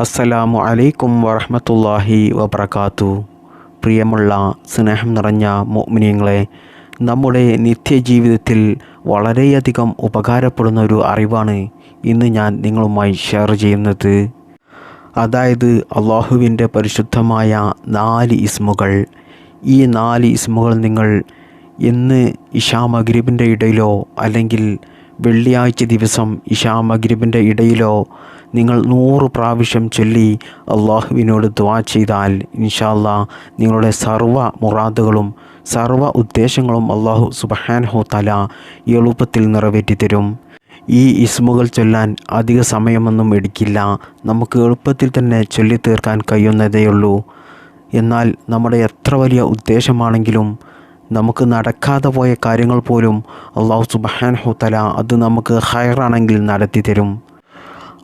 അസ്സലാമു അലൈക്കും വറഹമത്തല്ലാഹി വബർക്കാത്തു പ്രിയമുള്ള സ്നേഹം നിറഞ്ഞ മോമിനിയങ്ങളെ നമ്മുടെ നിത്യജീവിതത്തിൽ വളരെയധികം ഉപകാരപ്പെടുന്ന ഒരു അറിവാണ് ഇന്ന് ഞാൻ നിങ്ങളുമായി ഷെയർ ചെയ്യുന്നത്. അതായത് അള്ളാഹുവിന്റെ പരിശുദ്ധമായ നാല് ഇസ്മുകൾ. ഈ നാല് ഇസ്മുകൾ നിങ്ങൾ ഇന്ന് ഇഷാ മഗ്രിബിന്റെ ഇടയിലോ അല്ലെങ്കിൽ വെള്ളിയാഴ്ച ദിവസം ഇഷാ മഗ്രിബിന്റെ ഇടയിലോ നിങ്ങൾ നൂറ് പ്രാവശ്യം ചൊല്ലി അള്ളാഹുവിനോട് ദ്വാ ചെയ്താൽ ഇൻഷാല്ല നിങ്ങളുടെ സർവ മുറാദുകളും സർവ ഉദ്ദേശങ്ങളും അള്ളാഹു സുബഹാൻഹു തല എളുപ്പത്തിൽ നിറവേറ്റി തരും. ഈ ഇസ്മുകൾ ചൊല്ലാൻ അധിക സമയമൊന്നും എടുക്കില്ല. നമുക്ക് എളുപ്പത്തിൽ തന്നെ ചൊല്ലി തീർക്കാൻ കഴിയുന്നതേയുള്ളൂ എന്നാൽ നമ്മുടെ എത്ര വലിയ ഉദ്ദേശമാണെങ്കിലും നമുക്ക് നടക്കാതെ പോയ കാര്യങ്ങൾ പോലും അള്ളാഹു സുബഹാൻഹു തല അത് നമുക്ക് ഹയറാണെങ്കിൽ നടത്തി തരും.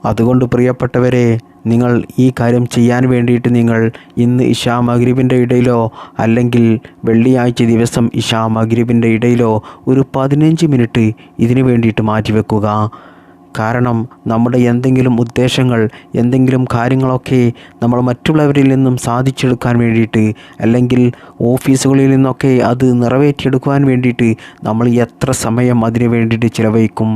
അതുകൊണ്ട് പ്രിയപ്പെട്ടവരെ നിങ്ങൾ ഈ കാര്യം ചെയ്യാൻ വേണ്ടിയിട്ട് നിങ്ങൾ ഇന്ന് ഇഷാ മഗ്രിബിന്റെ ഇടയിലോ അല്ലെങ്കിൽ വെള്ളിയാഴ്ച ദിവസം ഇഷാ മഗ്രിബിന്റെ ഇടയിലോ ഒരു പതിനഞ്ച് മിനിറ്റ് ഇതിനു വേണ്ടിയിട്ട് മാറ്റിവെക്കുക കാരണം നമ്മുടെ എന്തെങ്കിലും ഉദ്ദേശങ്ങൾ എന്തെങ്കിലും കാര്യങ്ങളൊക്കെ നമ്മൾ മറ്റുള്ളവരിൽ നിന്നും സാധിച്ചെടുക്കാൻ വേണ്ടിയിട്ട് അല്ലെങ്കിൽ ഓഫീസുകളിൽ നിന്നൊക്കെ അത് നിറവേറ്റിയെടുക്കുവാൻ വേണ്ടിയിട്ട് നമ്മൾ എത്ര സമയം അതിനു വേണ്ടിയിട്ട് ചിലവഴിക്കും?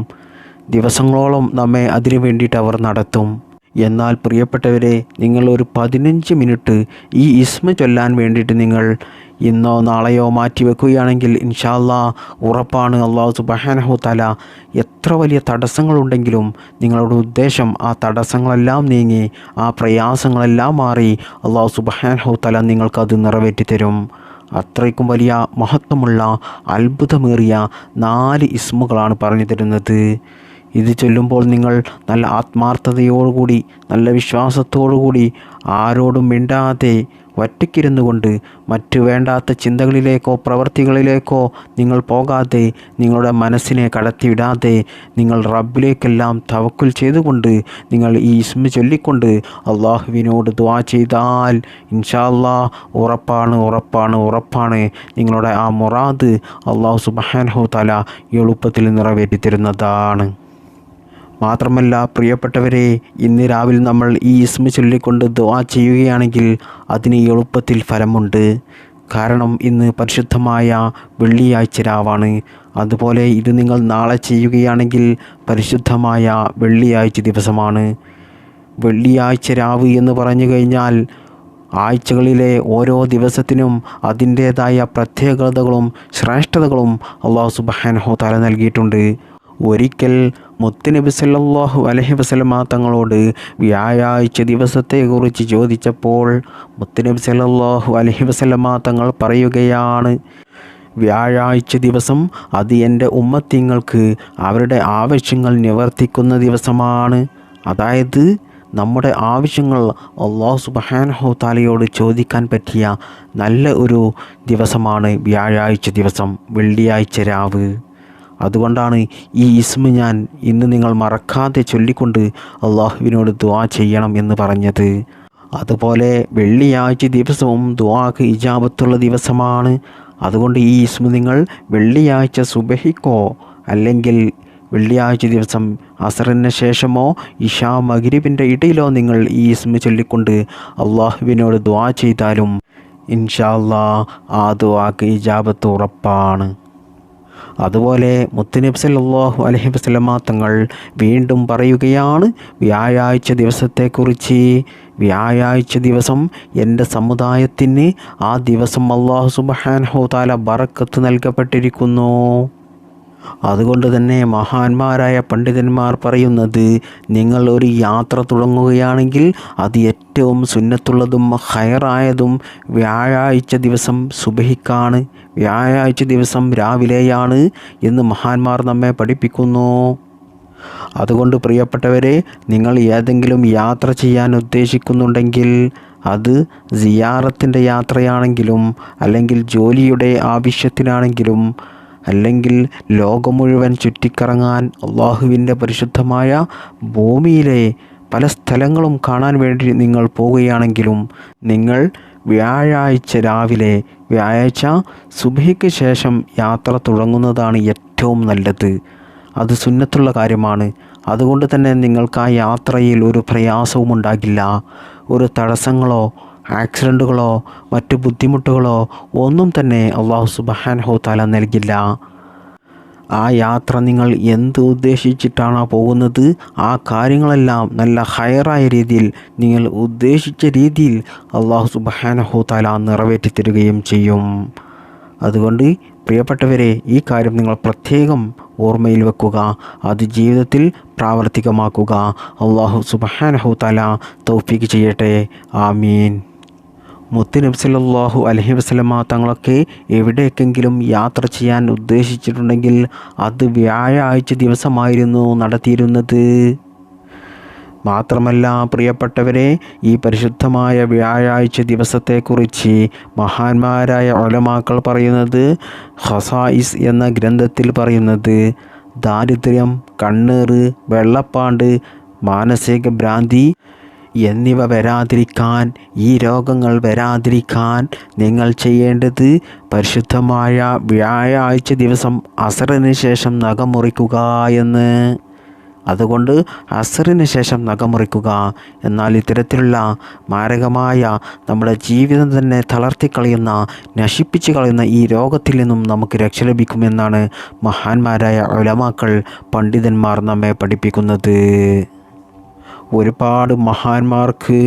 ദിവസങ്ങളോളം നമ്മെ അതിനു വേണ്ടിയിട്ട് അവർ നടത്തും. എന്നാൽ പ്രിയപ്പെട്ടവരെ നിങ്ങൾ ഒരു പതിനഞ്ച് മിനിറ്റ് ഈ ഇസ്മ ചൊല്ലാൻ വേണ്ടിയിട്ട് നിങ്ങൾ ഇന്നോ നാളെയോ മാറ്റി വെക്കുകയാണെങ്കിൽ ഇൻഷാല്ലാ ഉറപ്പാണ് അള്ളാഹു സുബഹാനഹു തല എത്ര വലിയ തടസ്സങ്ങളുണ്ടെങ്കിലും നിങ്ങളുടെ ഉദ്ദേശം ആ തടസ്സങ്ങളെല്ലാം നീങ്ങി ആ പ്രയാസങ്ങളെല്ലാം മാറി അള്ളാഹു സുബഹാനഹു തല നിങ്ങൾക്കത് നിറവേറ്റി തരും. അത്രയ്ക്കും വലിയ മഹത്വമുള്ള അത്ഭുതമേറിയ നാല് ഇസ്മുകളാണ് പറഞ്ഞു തരുന്നത്. ഇത് ചൊല്ലുമ്പോൾ നിങ്ങൾ നല്ല ആത്മാർത്ഥതയോടുകൂടി നല്ല വിശ്വാസത്തോടുകൂടി ആരോടും മിണ്ടാതെ ഒറ്റയ്ക്കിരുന്നു കൊണ്ട് മറ്റു വേണ്ടാത്ത ചിന്തകളിലേക്കോ പ്രവൃത്തികളിലേക്കോ നിങ്ങൾ പോകാതെ നിങ്ങളുടെ മനസ്സിനെ കടത്തിവിടാതെ നിങ്ങൾ റബ്ബിലേക്കെല്ലാം തവക്കുൽ ചെയ്തുകൊണ്ട് നിങ്ങൾ ഈ ഇസ്മ ചൊല്ലിക്കൊണ്ട് അള്ളാഹുവിനോട് ദ്വാ ചെയ്താൽ ഇൻഷാല്ലാ ഉറപ്പാണ് ഉറപ്പാണ് ഉറപ്പാണ് നിങ്ങളുടെ ആ മുറാദ് അള്ളാഹു സുബാൻഹു തല എളുപ്പത്തിൽ നിറവേറ്റി തരുന്നതാണ് മാത്രമല്ല പ്രിയപ്പെട്ടവരെ ഇന്ന് രാവിലെ നമ്മൾ ഈ ഇസ്മ ചൊല്ലിക്കൊണ്ട് ദുആ ചെയ്യുകയാണെങ്കിൽ അതിന് എളുപ്പത്തിൽ ഫലമുണ്ട്. കാരണം ഇന്ന് പരിശുദ്ധമായ വെള്ളിയാഴ്ച രാവാണ്. അതുപോലെ ഇത് നിങ്ങൾ നാളെ ചെയ്യുകയാണെങ്കിൽ പരിശുദ്ധമായ വെള്ളിയാഴ്ച ദിവസമാണ്. വെള്ളിയാഴ്ച രാവ് എന്ന് പറഞ്ഞു കഴിഞ്ഞാൽ ആഴ്ചകളിലെ ഓരോ ദിവസത്തിനും അതിന്റേതായ പ്രത്യേകതകളും ശ്രേഷ്ഠതകളും അള്ളാഹു സുബാൻഹോ തല നൽകിയിട്ടുണ്ട്. ഒരിക്കൽ മുത്തുനബി സല്ലാഹു അലഹി വസല്ലമ തങ്ങളോട് വ്യാഴാഴ്ച ദിവസത്തെക്കുറിച്ച് ചോദിച്ചപ്പോൾ മുത്തുനബി സല്ലാഹു അലഹി വസല്ലമ തങ്ങൾ പറയുകയാണ് വ്യാഴാഴ്ച ദിവസം അത് എന്റെ ഉമ്മത്തിങ്ങൾക്ക് അവരുടെ ആവശ്യങ്ങൾ നിവർത്തിക്കുന്ന ദിവസമാണ്. അതായത് നമ്മുടെ ആവശ്യങ്ങൾ അള്ളാഹു സുബഹാനഹു താലയോട് ചോദിക്കാൻ പറ്റിയ നല്ല ഒരു ദിവസമാണ് വ്യാഴാഴ്ച ദിവസം വെള്ളിയാഴ്ച രാവ്. അതുകൊണ്ടാണ് ഈ ഇസ്മ ഞാൻ ഇന്ന് നിങ്ങൾ മറക്കാതെ ചൊല്ലിക്കൊണ്ട് അള്ളാഹുവിനോട് ദുവാ ചെയ്യണം എന്ന് പറഞ്ഞത്. അതുപോലെ വെള്ളിയാഴ്ച ദിവസവും ദുവാക്ക് ഇജാബത്തുള്ള ദിവസമാണ്. അതുകൊണ്ട് ഈ ഇസ്മ നിങ്ങൾ വെള്ളിയാഴ്ച സുബഹിക്കോ അല്ലെങ്കിൽ വെള്ളിയാഴ്ച ദിവസം അസറിന് ശേഷമോ ഇഷാ മഗിരിബിന്റെ ഇടയിലോ നിങ്ങൾ ഈ ഇസ്മ ചൊല്ലിക്കൊണ്ട് അള്ളാഹുവിനോട് ദുആ ചെയ്താലും ഇൻഷാല്ലാ ആ ദുആക്ക് ഇജാബത്ത് ഉറപ്പാണ്. അതുപോലെ മുത്തുനബി സല്ലാഹു അലഹി വസ്ലമാ തങ്ങൾ വീണ്ടും പറയുകയാണ് വ്യാഴാഴ്ച ദിവസത്തെക്കുറിച്ച് വ്യാഴാഴ്ച ദിവസം എന്റെ സമുദായത്തിന് ആ ദിവസം അള്ളാഹു സുബ്ഹാനഹു താല ബറക്കത്ത് നൽകപ്പെട്ടിരിക്കുന്നു. അതുകൊണ്ട് തന്നെ മഹാന്മാരായ പണ്ഡിതന്മാർ പറയുന്നത് നിങ്ങൾ ഒരു യാത്ര തുടങ്ങുകയാണെങ്കിൽ അത് ഏറ്റവും സുന്നത്തുള്ളതും ഹയറായതും വ്യാഴാഴ്ച ദിവസം സുബഹിക്കാണ്. വ്യാഴാഴ്ച ദിവസം രാവിലെയാണ് എന്ന് മഹാന്മാർ നമ്മെ പഠിപ്പിക്കുന്നു. അതുകൊണ്ട് പ്രിയപ്പെട്ടവരെ നിങ്ങൾ ഏതെങ്കിലും യാത്ര ചെയ്യാൻ ഉദ്ദേശിക്കുന്നുണ്ടെങ്കിൽ അത് സിയാറത്തിന്റെ യാത്രയാണെങ്കിലും അല്ലെങ്കിൽ ജോലിയുടെ ആവശ്യത്തിനാണെങ്കിലും അല്ലെങ്കിൽ ലോകം മുഴുവൻ ചുറ്റിക്കറങ്ങാൻ അള്ളാഹുവിന്റെ പരിശുദ്ധമായ ഭൂമിയിലെ പല സ്ഥലങ്ങളും കാണാൻ വേണ്ടി നിങ്ങൾ പോവുകയാണെങ്കിലും നിങ്ങൾ വ്യാഴാഴ്ച രാവിലെ വ്യാഴാഴ്ച സുബഹിക്ക് ശേഷം യാത്ര തുടങ്ങുന്നതാണ് ഏറ്റവും നല്ലത്. അത് സുന്നത്തുള്ള കാര്യമാണ്. അതുകൊണ്ട് തന്നെ നിങ്ങൾക്ക് ആ യാത്രയിൽ ഒരു പ്രയാസവും ഉണ്ടാകില്ല. ഒരു തടസ്സങ്ങളോ ആക്സിഡന്റുകളോ മറ്റു ബുദ്ധിമുട്ടുകളോ ഒന്നും തന്നെ അള്ളാഹു സുബഹാൻ ഹോത്താല നൽകില്ല. ആ യാത്ര നിങ്ങൾ എന്ത് ഉദ്ദേശിച്ചിട്ടാണോ പോകുന്നത്? ആ കാര്യങ്ങളെല്ലാം നല്ല ഹയറായ രീതിയിൽ നിങ്ങൾ ഉദ്ദേശിച്ച രീതിയിൽ അള്ളാഹു സുബഹാനഹു താല നിറവേറ്റി തരികയും ചെയ്യും. അതുകൊണ്ട് പ്രിയപ്പെട്ടവരെ ഈ കാര്യം നിങ്ങൾ പ്രത്യേകം ഓർമ്മയിൽ വെക്കുക അത് ജീവിതത്തിൽ പ്രാവർത്തികമാക്കുക. അള്ളാഹു സുബഹാനഹു താല തൗഫീക്ക് ചെയ്യട്ടെ. ആമീൻ. മുത്തുനബി സല്ലല്ലാഹു അലൈഹി വസല്ലമ തങ്ങളൊക്കെ എവിടേക്കെങ്കിലും യാത്ര ചെയ്യാൻ ഉദ്ദേശിച്ചിട്ടുണ്ടെങ്കിൽ അത് വ്യാഴാഴ്ച ദിവസമായിരുന്നു നടത്തിയിരുന്നത്. മാത്രമല്ല പ്രിയപ്പെട്ടവരെ ഈ പരിശുദ്ധമായ വ്യാഴാഴ്ച ദിവസത്തെക്കുറിച്ച് മഹാന്മാരായ ഒലമാക്കൾ പറയുന്നത് ഹസായിസ് എന്ന ഗ്രന്ഥത്തിൽ പറയുന്നത് ദാരിദ്ര്യം കണ്ണീർ വെള്ളപ്പാണ്ട് മാനസിക ഭ്രാന്തി എന്നിവ വരാതിരിക്കാൻ ഈ രോഗങ്ങൾ വരാതിരിക്കാൻ നിങ്ങൾ ചെയ്യേണ്ടത് പരിശുദ്ധമായ വ്യാഴാഴ്ച ദിവസം അസറിന് ശേഷം നഖമുറിക്കുക എന്ന്. അതുകൊണ്ട് അസറിന് ശേഷം നഖമുറിക്കുക എന്നാൽ ഇത്തരത്തിലുള്ള മാരകമായ നമ്മുടെ ജീവിതം തന്നെ തളർത്തിക്കളയുന്ന നശിപ്പിച്ച് കളയുന്ന ഈ രോഗത്തിൽ നിന്നും നമുക്ക് രക്ഷ ലഭിക്കുമെന്നാണ് മഹാന്മാരായ ഒലമാക്കൾ പണ്ഡിതന്മാർ നമ്മെ പഠിപ്പിക്കുന്നത്. ഒരുപാട് മഹാന്മാർക്ക്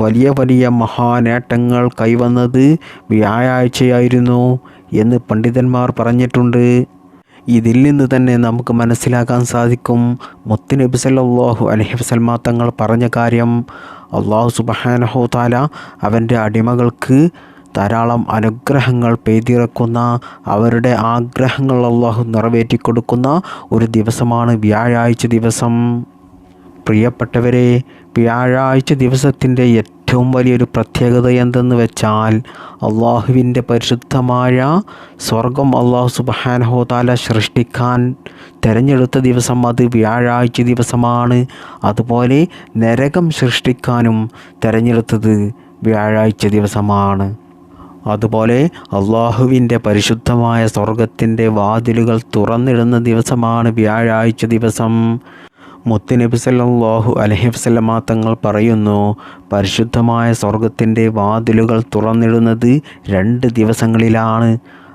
വലിയ വലിയ മഹാനേട്ടങ്ങൾ കൈവന്നത് വ്യാഴാഴ്ചയായിരുന്നു എന്ന് പണ്ഡിതന്മാർ പറഞ്ഞിട്ടുണ്ട്. ഇതിൽ നിന്ന് തന്നെ നമുക്ക് മനസ്സിലാക്കാൻ സാധിക്കും. മുത്തുനബി സല്ലല്ലാഹു അലൈഹി വസല്ലമ തങ്ങൾ പറഞ്ഞ കാര്യം അള്ളാഹു സുബ്ഹാനഹു താല അവന്റെ അടിമകൾക്ക് ധാരാളം അനുഗ്രഹങ്ങൾ പെയ്തിറക്കുന്ന അവരുടെ ആഗ്രഹങ്ങൾ അള്ളാഹു നിറവേറ്റി കൊടുക്കുന്ന ഒരു ദിവസമാണ് വ്യാഴാഴ്ച ദിവസം. പ്രിയപ്പെട്ടവരെ വ്യാഴാഴ്ച ദിവസത്തിന്റെ ഏറ്റവും വലിയൊരു പ്രത്യേകത എന്തെന്ന് വെച്ചാൽ അള്ളാഹുവിന്റെ പരിശുദ്ധമായ സ്വർഗം അള്ളാഹു സുബാനഹോതാല സൃഷ്ടിക്കാൻ തിരഞ്ഞെടുത്ത ദിവസം അത് വ്യാഴാഴ്ച ദിവസമാണ്. അതുപോലെ നരകം സൃഷ്ടിക്കാനും തിരഞ്ഞെടുത്തത് വ്യാഴാഴ്ച ദിവസമാണ്. അതുപോലെ അള്ളാഹുവിന്റെ പരിശുദ്ധമായ സ്വർഗത്തിന്റെ വാതിലുകൾ തുറന്നിടുന്ന ദിവസമാണ് വ്യാഴാഴ്ച ദിവസം. മുത്തുനബി സല്ലാഹു അലൈഹി വസല്ലമ തങ്ങൾ പറയുന്നു പരിശുദ്ധമായ സ്വർഗത്തിന്റെ വാതിലുകൾ തുറന്നിടുന്നത് രണ്ട് ദിവസങ്ങളിലാണ്.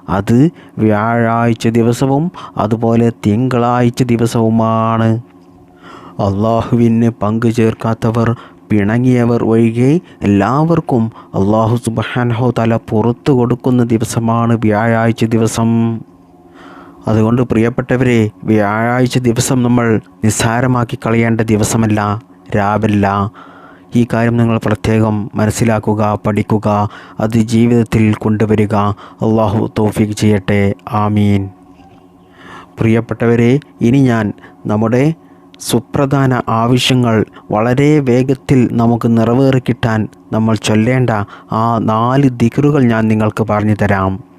അത് വ്യാഴാഴ്ച ദിവസവും അതുപോലെ തിങ്കളാഴ്ച ദിവസവുമാണ്. അള്ളാഹുവിന് പങ്കു ചേർക്കാത്തവർ പിണങ്ങിയവർ ഒഴികെ എല്ലാവർക്കും അള്ളാഹു സുബാൻഹോ തല പുറത്തു കൊടുക്കുന്ന ദിവസമാണ് വ്യാഴാഴ്ച ദിവസം. അതുകൊണ്ട് പ്രിയപ്പെട്ടവരെ വ്യാഴാഴ്ച ദിവസം നമ്മൾ നിസ്സാരമാക്കി കളയേണ്ട ദിവസമല്ല രാവില്ല. ഈ കാര്യം നിങ്ങൾ പ്രത്യേകം മനസ്സിലാക്കുക പഠിക്കുക അത് ജീവിതത്തിൽ കൊണ്ടുവരിക. അള്ളാഹു തോഫിക് ചെയ്യട്ടെ. ആമീൻ. പ്രിയപ്പെട്ടവരെ ഇനി ഞാൻ നമ്മുടെ സുപ്രധാന ആവശ്യങ്ങൾ വളരെ വേഗത്തിൽ നമുക്ക് നിറവേറി കിട്ടാൻ നമ്മൾ ചൊല്ലേണ്ട ആ നാല് ദിക്റുകൾ ഞാൻ നിങ്ങൾക്ക് പറഞ്ഞു തരാം.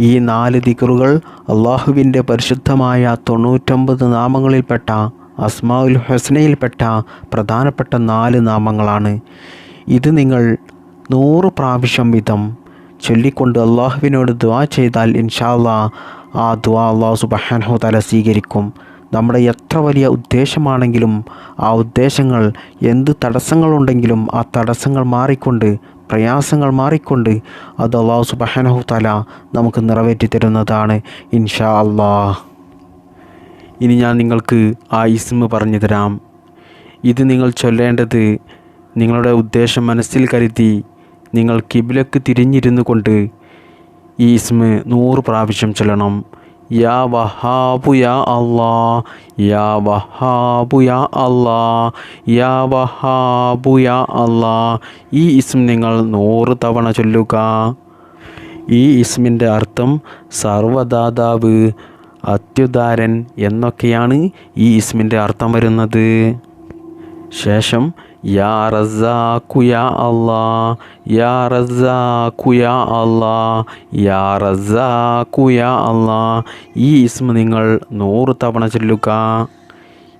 ഈ നാല് ദിക്റുകൾ അള്ളാഹുവിന്റെ പരിശുദ്ധമായ തൊണ്ണൂറ്റൊമ്പത് നാമങ്ങളിൽപ്പെട്ട അസ്മാഉൽ ഹുസ്നയിൽപ്പെട്ട പ്രധാനപ്പെട്ട നാല് നാമങ്ങളാണ്. ഇത് നിങ്ങൾ നൂറ് പ്രാവശ്യം വീതം ചൊല്ലിക്കൊണ്ട് അള്ളാഹുവിനോട് ദ്വാ ചെയ്താൽ ഇൻഷാല്ലാ ആ ദ്വാ അള്ളാഹു സുബഹാനഹു തല സ്വീകരിക്കും. നമ്മുടെ എത്ര വലിയ ഉദ്ദേശമാണെങ്കിലും ആ ഉദ്ദേശങ്ങൾ എന്ത് തടസ്സങ്ങളുണ്ടെങ്കിലും ആ തടസ്സങ്ങൾ മാറിക്കൊണ്ട് പ്രയാസങ്ങൾ മാറിക്കൊണ്ട് അത് അള്ളാഹു സുബഹാനഹു തല നമുക്ക് നിറവേറ്റി തരുന്നതാണ് ഇൻഷാ അള്ളാ ഇനി ഞാൻ നിങ്ങൾക്ക് ആ ഇസ്മ പറഞ്ഞു തരാം. ഇത് നിങ്ങൾ ചൊല്ലേണ്ടത് നിങ്ങളുടെ ഉദ്ദേശം മനസ്സിൽ കരുതി നിങ്ങൾ കിബിലക്ക് തിരിഞ്ഞിരുന്നു കൊണ്ട് ഈ ഇസ്മ നൂറ് പ്രാവശ്യം ചൊല്ലണം. യാ വഹാബു യാ അള്ളാ യാ വഹാബു യാ അള്ളാ യാ വഹാബു യാ അള്ളാ ഈ ഇസ്മ നിങ്ങൾ നൂറ് തവണ ചൊല്ലുക. ഈ ഇസ്മിന്റെ അർത്ഥം സർവദാതാവ് അത്യുദാരൻ എന്നൊക്കെയാണ് ഈ ഇസ്മിന്റെ അർത്ഥം വരുന്നത്. ശേഷം യാ റസാഖു യാ അള്ളാ യാ റസാഖു യാ അള്ളാ യാ റസാഖു യാ അള്ളാ ഈ ഇസ്മ നിങ്ങൾ നൂറ് തവണ ചൊല്ലുക.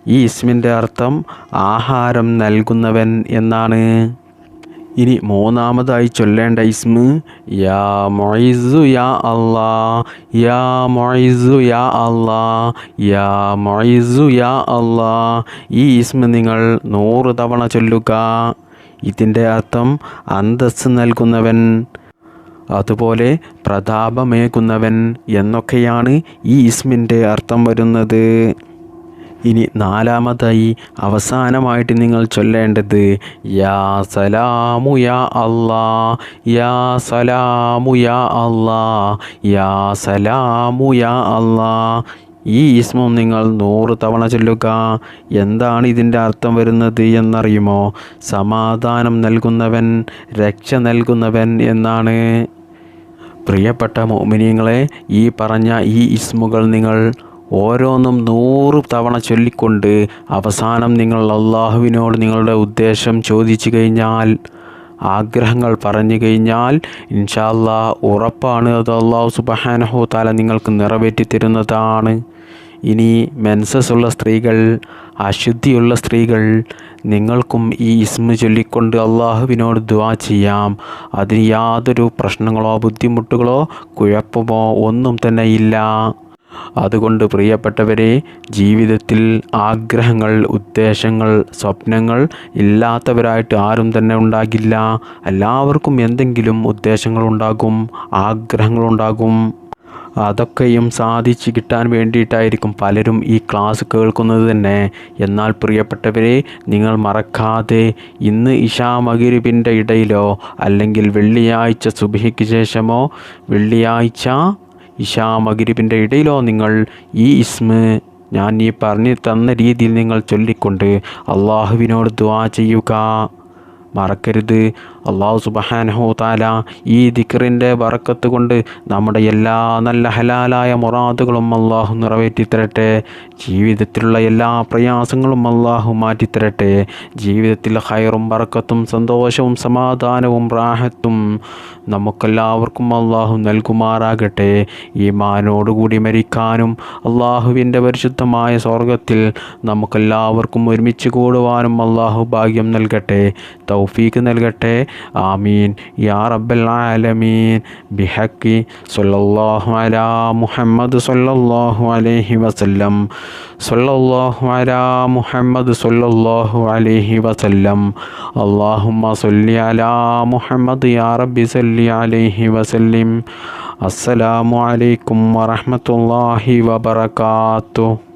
ഈ ഇസ്മിന്റെ അർത്ഥം ആഹാരം നൽകുന്നവൻ എന്നാണ്. ഇനി മൂന്നാമതായി ചൊല്ലേണ്ട ഇസ്മ് യാ മൊയ്സു യാ അള്ളാ യാ മൊയ്സു യാ അള്ളാ യാ മൊയ്സു യാ അള്ളാ ഈ ഇസ്മ നിങ്ങൾ നൂറ് തവണ ചൊല്ലുക. ഇതിന്റെ അർത്ഥം അന്തസ് നൽകുന്നവൻ അതുപോലെ പ്രതാപമേകുന്നവൻ എന്നൊക്കെയാണ് ഈ ഇസ്മിന്റെ അർത്ഥം വരുന്നത്. ഇനി നാലാമതായി അവസാനമായിട്ട് നിങ്ങൾ ചൊല്ലേണ്ടത് യാ സലാമു യാ അല്ലാ യാ സലാമു യാ അല്ലാ യാ സലാമു യാ അല്ലാ ഈ ഇസ്മം നിങ്ങൾ നൂറ് തവണ ചൊല്ലുക. എന്താണ് ഇതിന്റെ അർത്ഥം വരുന്നത് എന്നറിയുമോ? സമാധാനം നൽകുന്നവൻ രക്ഷ നൽകുന്നവൻ എന്നാണ്. പ്രിയപ്പെട്ട മോമിനിയങ്ങളെ ഈ പറഞ്ഞ ഈ ഇസ്മുകൾ നിങ്ങൾ ഓരോന്നും നൂറ് തവണ ചൊല്ലിക്കൊണ്ട് അവസാനം നിങ്ങൾ അള്ളാഹുവിനോട് നിങ്ങളുടെ ഉദ്ദേശം ചോദിച്ചു കഴിഞ്ഞാൽ ആഗ്രഹങ്ങൾ പറഞ്ഞു കഴിഞ്ഞാൽ ഇൻഷാല്ലാ ഉറപ്പാണ് അത് അള്ളാഹു സുബഹാനഹു താല നിങ്ങൾക്ക് നിറവേറ്റി തരുന്നതാണ്. ഇനി മെൻസസ് ഉള്ള സ്ത്രീകൾ അശുദ്ധിയുള്ള സ്ത്രീകൾ നിങ്ങൾക്കും ഈ ഇസ്മ ചൊല്ലിക്കൊണ്ട് അള്ളാഹുവിനോട് ദ്വാ ചെയ്യാം. അതിന് യാതൊരു പ്രശ്നങ്ങളോ ബുദ്ധിമുട്ടുകളോ കുഴപ്പമോ ഒന്നും തന്നെ ഇല്ല. അതുകൊണ്ട് പ്രിയപ്പെട്ടവരെ ജീവിതത്തിൽ ആഗ്രഹങ്ങൾ ഉദ്ദേശങ്ങൾ സ്വപ്നങ്ങൾ ഇല്ലാത്തവരായിട്ട് ആരും തന്നെ ഉണ്ടാകില്ല. എല്ലാവർക്കും എന്തെങ്കിലും ഉദ്ദേശങ്ങളുണ്ടാകും ആഗ്രഹങ്ങളുണ്ടാകും അതൊക്കെയും സാധിച്ച് കിട്ടാൻ വേണ്ടിയിട്ടായിരിക്കും പലരും ഈ ക്ലാസ് കേൾക്കുന്നത് തന്നെ. എന്നാൽ പ്രിയപ്പെട്ടവരെ നിങ്ങൾ മറക്കാതെ ഇന്ന് ഇഷാ മകിരിബിന്റെ ഇടയിലോ അല്ലെങ്കിൽ വെള്ളിയാഴ്ച സുബഹിക്ക് ശേഷമോ വെള്ളിയാഴ്ച ഇഷാ മഗിരിബിന്റെ ഇടയിലോ നിങ്ങൾ ഈ ഇസ്മ ഞാൻ ഈ പറഞ്ഞു തന്ന രീതിയിൽ നിങ്ങൾ ചൊല്ലിക്കൊണ്ട് അള്ളാഹുവിനോട് ദ്വാ ചെയ്യുക. മറക്കരുത്. അള്ളാഹു സുബഹാനഹു താല ഈ ദിക്കറിന്റെ വറക്കത്ത് കൊണ്ട് നമ്മുടെ എല്ലാ നല്ല ഹലാലായ മുറാദുകളും അള്ളാഹു നിറവേറ്റി തരട്ടെ ജീവിതത്തിലുള്ള എല്ലാ പ്രയാസങ്ങളും അള്ളാഹു മാറ്റിത്തരട്ടെ. ജീവിതത്തിൽ ഹയറും വറക്കത്തും സന്തോഷവും സമാധാനവും റാഹത്തും നമുക്കെല്ലാവർക്കും അള്ളാഹു നൽകുമാറാകട്ടെ. ഈ മാനോടുകൂടി മരിക്കാനും അള്ളാഹുവിന്റെ പരിശുദ്ധമായ സ്വർഗത്തിൽ നമുക്കെല്ലാവർക്കും ഒരുമിച്ച് കൂടുവാനും അള്ളാഹു ഭാഗ്യം നൽകട്ടെ. തൗഫീക്ക് നൽകട്ടെ. ആമീൻ. യാ റബ്ബൽ ആലമീൻ. ബിഹക്കി സല്ലല്ലാഹു അലാ മുഹമ്മദ് സല്ലല്ലാഹു അലൈഹി വസല്ലം. സല്ലല്ലാഹു അലാ മുഹമ്മദ് സല്ലല്ലാഹു അലൈഹി വസല്ലം. അല്ലാഹുമ്മ സല്ലി അലാ മുഹമ്മദ് യാ റബ്ബി സല്ലി അലൈഹി വസല്ലിം. അസ്സലാമു അലൈക്കും വറഹ്മത്തുള്ളാഹി വബറകാതുഹു